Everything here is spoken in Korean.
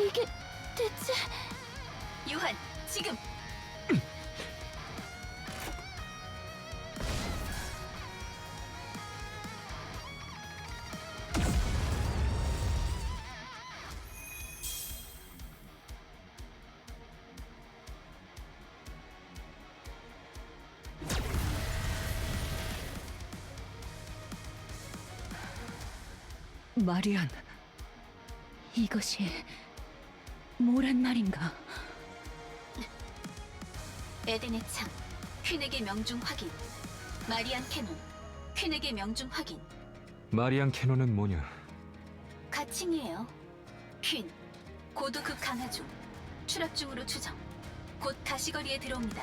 이게 대체... 요한, 지금! 마리안, 이것이 뭐란 말인가? 에덴의 창, 퀸에게 명중 확인. 마리안 캐논, 퀸에게 명중 확인. 마리안 캐논은 뭐냐? 가칭이에요. 퀸, 고도급 강화 중. 추락 중으로 추정. 곧 가시거리에 들어옵니다.